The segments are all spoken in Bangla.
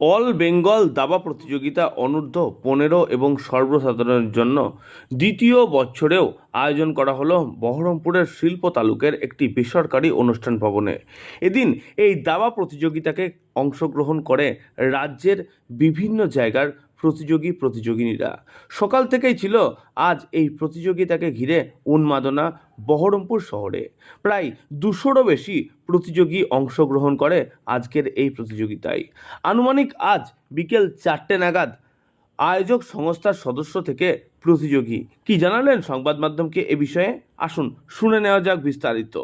অল বেঙ্গল দাবা প্রতিযোগিতা অনূর্ধ্ব পনেরো এবং সর্বসাধারণের জন্য দ্বিতীয় বছরেও আয়োজন করা হলো বহরমপুরের শিল্প তালুকের একটি বেসরকারি অনুষ্ঠান ভবনে। এদিন এই দাবা প্রতিযোগিতাকে অংশগ্রহণ করে রাজ্যের বিভিন্ন জায়গার প্রতিযোগী প্রতিযোগিনীরা। সকাল থেকেই ছিল আজ এই প্রতিযোগিতাকে ঘিরে উন্মাদনা বহরমপুর শহরে। প্রায় দুশোরও বেশি প্রতিযোগী অংশগ্রহণ করে আজকের এই প্রতিযোগিতায়। আনুমানিক আজ বিকেল চারটে নাগাদ আয়োজক সংস্থার সদস্য থেকে প্রতিযোগী। কি জানালেন সংবাদ মাধ্যমকে এ বিষয়ে? আসুন শুনে নেওয়া যাক বিস্তারিত।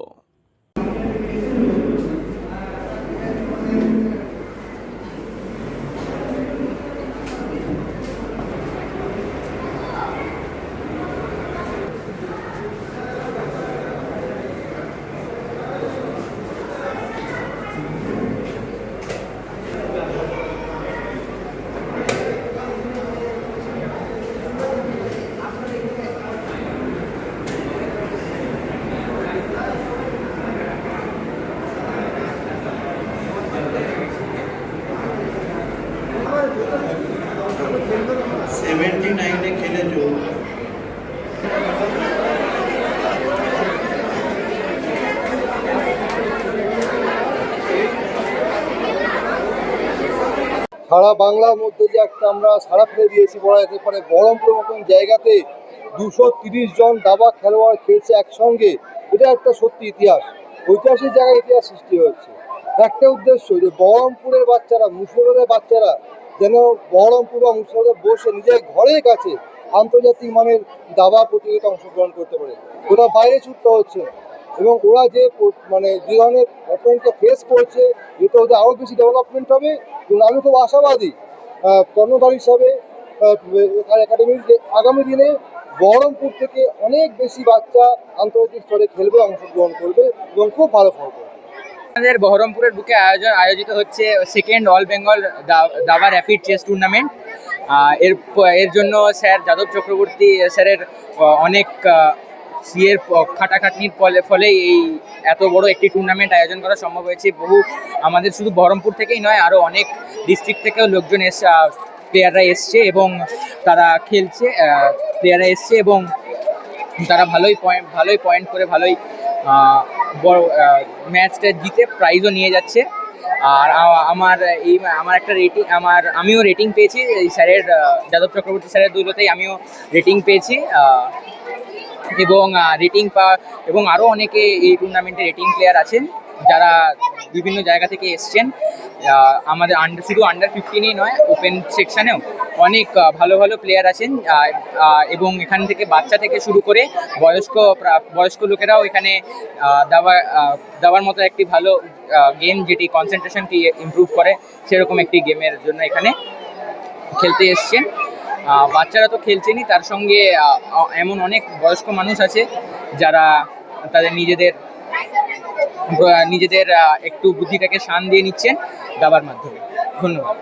সারা বাংলার মধ্যে যে একটা আমরা সারা ফেলে দিয়েছি বলা যেতে পারে বহরমপুর মতন জায়গাতে দুশো তিরিশ জন দাবা খেলোয়াড় খেলছে একসঙ্গে, এটা একটা সত্যি ইতিহাস। ঐতিহাসিক জায়গায় ইতিহাস সৃষ্টি হয়েছে। একটা উদ্দেশ্য যে বহরমপুরের বাচ্চারা, মুর্শিদাবাদের বাচ্চারা যেন বহরমপুর বা মুর্শিদাবাদে বসে নিজের ঘরের কাছে আন্তর্জাতিক মানের দাবা প্রতিযোগিতা অংশগ্রহণ করতে পারে। ওরা বাইরে ছুটতে হচ্ছে এবং ওরা যে মানে যে ধরনের অপোনেন্টকে ফেস করছে এতে ওদের আরও বেশি ডেভেলপমেন্ট হবে এবং আমি খুব আশাবাদী কর্ণধার হিসাবে একাডেমির যে আগামী দিনে বহরমপুর থেকে অনেক বেশি বাচ্চা আন্তর্জাতিক স্তরে খেলবে, অংশগ্রহণ করবে এবং খুব ভালো ফল করবে। আমাদের বহরমপুরের বুকে আয়োজন, আয়োজিত হচ্ছে সেকেন্ড অল বেঙ্গল দাবা র্যাপিড চেস টুর্নামেন্ট এর এর জন্য স্যার যাদব চক্রবর্তী স্যারের অনেক সিয়ের খাটাখাটনির ফলে ফলে এই এত বড় একটি টুর্নামেন্ট আয়োজন করা সম্ভব হয়েছে। বহু, আমাদের শুধু বহরমপুর থেকেই নয় আরও অনেক ডিস্ট্রিক্ট থেকেও লোকজন এসে প্লেয়াররা এসছে এবং তারা খেলছে প্লেয়াররা এসছে এবং তারা ভালোই পয়েন্ট ভালোই পয়েন্ট করে, ভালোই বড় ম্যাচটা জিতে প্রাইজও নিয়ে যাচ্ছে। আর আমার এই আমার একটা রেটিং আমার আমিও রেটিং পেয়েছি, এই স্যারের যাদব চক্রবর্তী স্যারের দুলোতেই আমিও রেটিং পেয়েছি এবং রেটিং পা, এবং আরও অনেকে এই টুর্নামেন্টে রেটিং প্লেয়ার আছেন, যারা বিভিন্ন জায়গা থেকে এসছেন। আমাদের আন্ডার শুধু আন্ডার ফিফটিনই নয় ওপেন সেকশানেও অনেক ভালো ভালো প্লেয়ার আছেন এবং এখান থেকে বাচ্চা থেকে শুরু করে বয়স্ক বয়স্ক লোকেরাও এখানে দাবা দাবার মতো একটি ভালো গেম যেটি কনসেন্ট্রেশনটি ইমপ্রুভ করে, সেরকম একটি গেমের জন্য এখানে খেলতে এসছেন। বাচ্চারা তো খেলছেনই, তার সঙ্গে এমন অনেক বয়স্ক মানুষ আছে যারা তাদের নিজেদের নিজেদের একটু বুদ্ধিটাকে শান দিয়ে নিচ্ছেন দাবার মাধ্যমে। ধন্যবাদ।